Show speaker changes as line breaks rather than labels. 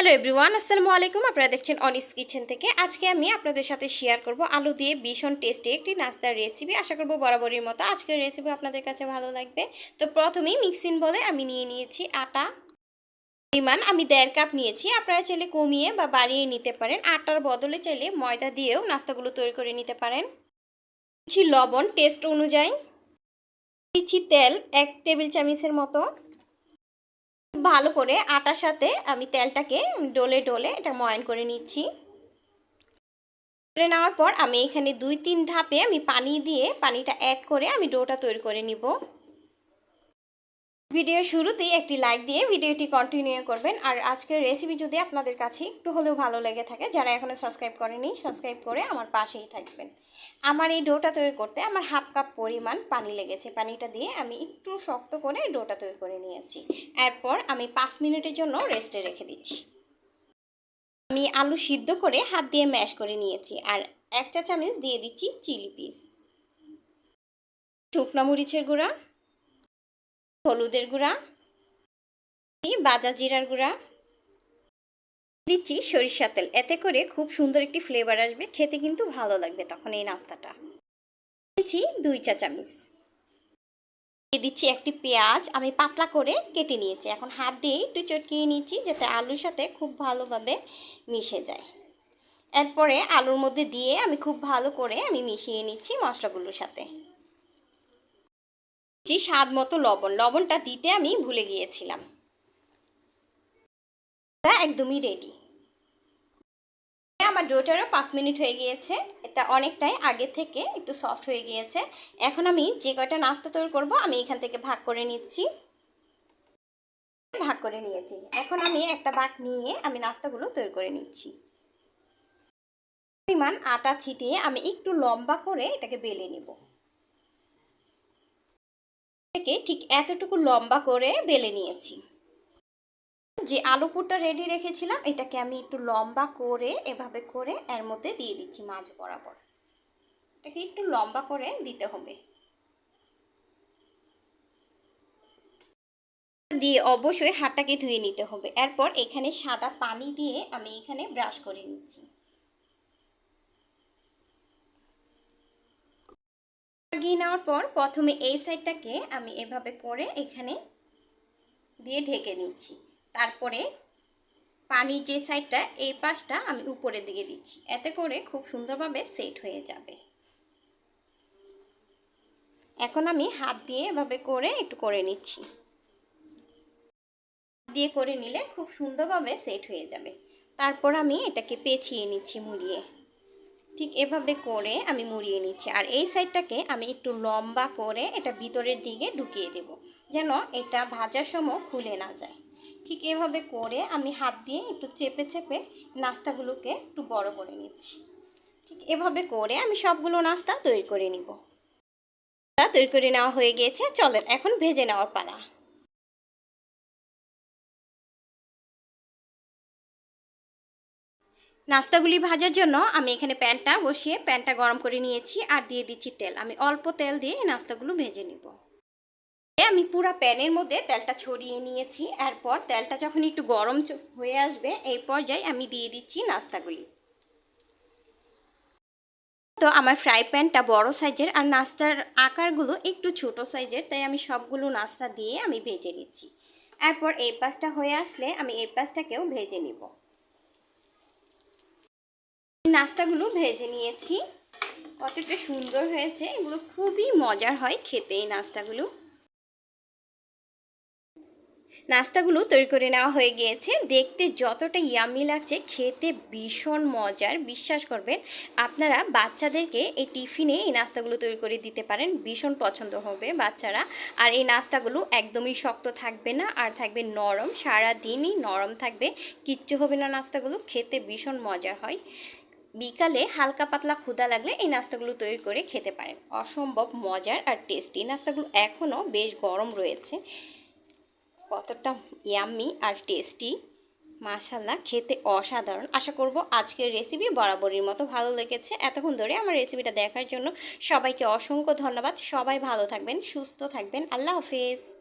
Hello everyone আসসালামু আলাইকুম। আপনারা দেখছেন অনিস কিচেন থেকে। আজকে আমি আপনাদের সাথে শেয়ার করব আলু দিয়ে ভীষণ টেস্টি একটি নাস্তার রেসিপি আশা করব বরাবরের মতো আজকের রেসিপি আপনাদের কাছে ভালো লাগবে। তো প্রথমেই মিক্সিং বলে আমি নিয়ে নিয়েছি আটা। পরিমাণ আমি দেড় কাপ নিয়েছি। আপনারা চাইলে কমিয়ে বা বাড়িয়ে নিতে পারেন। আটার বদলে চাইলে ময়দা দিয়েও নাস্তাগুলো তৈরি করে নিতে পারেন। লবণ টেস্ট অনুযায়ী। দিচ্ছি তেল, এক টেবিল চামচের মতো। ভালো করে আটার সাথে আমি তেলটাকে ডলে ডলে এটা ময়ন করে নিচ্ছি। করে নেওয়ার পর আমি এখানে দুই তিন ধাপে আমি পানি দিয়ে পানিটা অ্যাড করে আমি ডোটা তৈরি করে নিব। ভিডিও শুরুতেই একটি লাইক দিয়ে ভিডিওটি কন্টিনিউ করবেন। আর আজকের রেসিপি যদি আপনাদের কাছে একটু হলেও ভালো লেগে থাকে, যারা এখনও সাবস্ক্রাইব করেনি সাবস্ক্রাইব করে আমার পাশেই থাকবেন। আমার এই ডোটা তৈরি করতে আমার হাফ কাপ পরিমাণ পানি লেগেছে। পানিটা দিয়ে আমি একটু শক্ত করে ডোটা তৈরি করে নিয়েছি। এরপর আমি পাঁচ মিনিটের জন্য রেস্টে রেখে দিচ্ছি। আমি আলু সিদ্ধ করে হাত দিয়ে ম্যাশ করে নিয়েছি। আর এক চা চামচ দিয়ে দিচ্ছি চিলি পিস শুকনো মরিচের গুঁড়া। হলুদের গুঁড়া, বাজা জিরার গুঁড়া দিচ্ছি সরিষা তেল। এতে করে খুব সুন্দর একটি ফ্লেভার আসবে। খেতে কিন্তু ভালো লাগবে তখন এই নাস্তাটা। দিচ্ছি দুই চা চামচ। দিয়ে দিচ্ছি একটি পেঁয়াজ। আমি পাতলা করে কেটে নিয়েছি। এখন হাত দিয়ে একটু চটকিয়ে নিয়েছি যাতে আলুর সাথে খুব ভালোভাবে মিশে যায়। এরপরে আলুর মধ্যে দিয়ে আমি খুব ভালো করে আমি মিশিয়ে নিচ্ছি মশলাগুলোর সাথে। যে স্বাদ মতো লবণ, লবণটা দিতে আমি ভুলে গিয়েছিলাম। একদমই রেডি আমার ডোটারও পাঁচ মিনিট হয়ে গিয়েছে। এটা অনেকটাই আগে থেকে একটু সফট হয়ে গিয়েছে। এখন আমি যে কয়টা নাস্তা তৈরি করব, আমি এখান থেকে ভাগ করে নিচ্ছি। ভাগ করে নিয়েছি। এখন আমি একটা ভাগ নিয়ে আমি নাস্তাগুলো তৈরি করে নিচ্ছি। পরিমাণ আটা ছিটিয়ে আমি একটু লম্বা করে এটাকে বেলে নিব। থেকে ঠিক এতটুকু লম্বা করে বেলে নিয়েছি। যে আলু পুরটা রেডি রেখেছিলাম, এটাকে আমি একটু লম্বা করে এভাবে করে এর মধ্যে দিয়ে দিচ্ছি মাছ বরাবর। এটাকে একটু লম্বা করে দিতে হবে। দিয়ে অবশ্যই হাতটাকে ধুয়ে নিতে হবে। এরপর এখানে সাদা পানি দিয়ে আমি এখানে ব্রাশ করে নিচ্ছি। লাগিয়ে নেওয়ার পর প্রথমে এই সাইডটাকে আমি এভাবে করে এখানে দিয়ে ঢেকে নিচ্ছি। তারপরে পানির যে সাইডটা, এই পাশটা আমি উপরে দিকে দিচ্ছি। এতে করে খুব সুন্দরভাবে সেট হয়ে যাবে। এখন আমি হাত দিয়ে এভাবে করে একটু করে নিচ্ছি। দিয়ে করে নিলে খুব সুন্দরভাবে সেট হয়ে যাবে। তারপর আমি এটাকে পেঁচিয়ে নিচ্ছি মুড়িয়ে। ঠিক এভাবে করে আমি মুড়িয়ে নিচ্ছি। আর এই সাইডটাকে আমি একটু লম্বা করে এটা ভিতরের দিকে ঢুকিয়ে দেব, যেন এটা ভাজার সময় খুলে না যায়। ঠিক এভাবে করে আমি হাত দিয়ে একটু চেপে চেপে নাস্তাগুলোকে একটু বড় করে নিচ্ছি। ঠিক এভাবে করে আমি সবগুলো নাস্তা তৈরি করে নিব। তৈরি করে নেওয়া হয়ে গিয়েছে চলেন এখন ভেজে নেওয়ার পালা। নাস্তাগুলি ভাজার জন্য আমি এখানে প্যানটা বসিয়ে প্যানটা গরম করে নিয়েছি আর দিয়ে দিচ্ছি তেল। আমি অল্প তেল দিয়ে এই নাস্তাগুলো ভেজে নিব। আমি পুরো প্যানের মধ্যে তেলটা ছড়িয়ে নিয়েছি। এরপর তেলটা যখন একটু গরম হয়ে আসবে, এই পর্যায়ে আমি দিয়ে দিচ্ছি নাস্তাগুলি। তো আমার ফ্রাই প্যানটা বড় সাইজের আর নাস্তার আকারগুলো একটু ছোট সাইজের, তাই আমি সবগুলো নাস্তা দিয়ে আমি ভেজে নিচ্ছি। এরপর এই পাশটা হয়ে আসলে আমি এই পাশটাকেও ভেজে নিব। নাস্তাগুলো ভেজে নিয়েছি। কতটা সুন্দর হয়েছে। এগুলো খুবই মজার হয় খেতে এই নাস্তাগুলো। নাস্তাগুলো তৈরি করে নেওয়া হয়ে গিয়েছে। দেখতে যতটা ইয়ামি লাগছে, খেতে ভীষণ মজার। বিশ্বাস করবেন, আপনারা বাচ্চাদেরকে এই টিফিনে এই নাস্তাগুলো তৈরি করে দিতে পারেন। ভীষণ পছন্দ হবে বাচ্চারা। আর এই নাস্তাগুলো একদমই শক্ত থাকবে না আর থাকবে নরম। সারা দিনই নরম থাকবে। কিচ্ছু হবে না নাস্তাগুলো। খেতে ভীষণ মজার হয়। বিকালে হালকা পাতলা ক্ষুদা লাগলে এই নাস্তাগুলো তৈরি করে খেতে পারেন। অসম্ভব মজার আর টেস্টি। নাস্তাগুলো এখনও বেশ গরম রয়েছে। কতটা ইয়াম্মি আর টেস্টি মাশাল্লাহ খেতে অসাধারণ। আশা করব আজকের রেসিপি বরাবরের মতো ভালো লেগেছে। এতক্ষণ ধরে আমার রেসিপিটা দেখার জন্য সবাইকে অসংখ্য ধন্যবাদ। সবাই ভালো থাকবেন, সুস্থ থাকবেন। আল্লাহ হাফেজ।